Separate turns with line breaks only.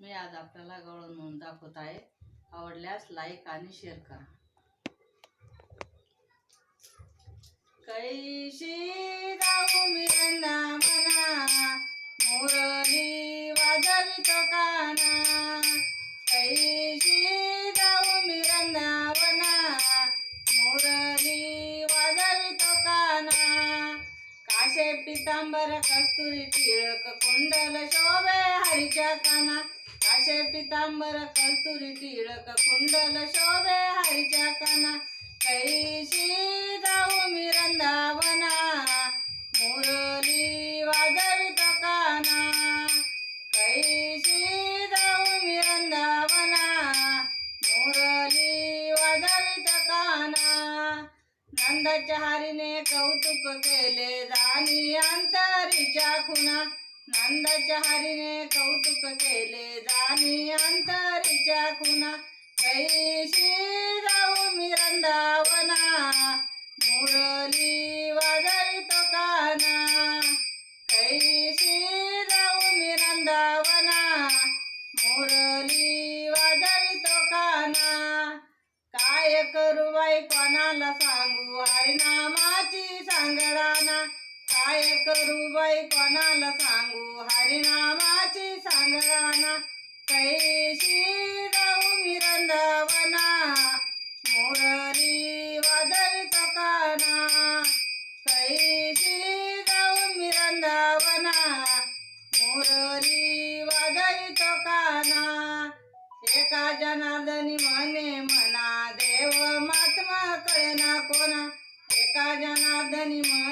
मी आज आपल्याला गळून म्हणून दाखवत आहे. आवडल्यास लाईक आणि शेअर करा. कैशी गाऊ मी मना मुरली वाजवित काना. कैशी गाऊ मी वृंदावना मुरली वाजवित काना. काशे पितांबर कस्तुरी टिळक कुंडल शोभे हरीच्या काना. पितांबर कस्तुरी टिळक कुंडल शोभे हरीच्या काना कैशी जाऊ मी रंधावना मुरली वाजवित काना कैशी जाऊ मी रंधावना मुरली वाजवित काना नंदाच्या हरीने कौतुक केले जाणी अंतरीच्या खुना नंदाच्या हरीने कौतुक केले. जाणी अंतरीच्या खुना कैशी जाऊ मी रंधावना मुरली वाजवितो काना. कैशी जाऊ मी रंधावना मुरली वाजवितो काना. काय करू बाई कोणाला सांगू? हरिनामाची सांगडाना. काय करू बाई कोणाला सांगू? हरिनामाची सांगडाना कैशी जाऊ मी रंदावना मुरली वाजवित काना कैशी जाऊ मी रंदावना मुरली वाजवित काना एका जनार्दनी म्हणे म्हणा देव महात्मा कळेना कोणा. एका जनार्दनी म्हणे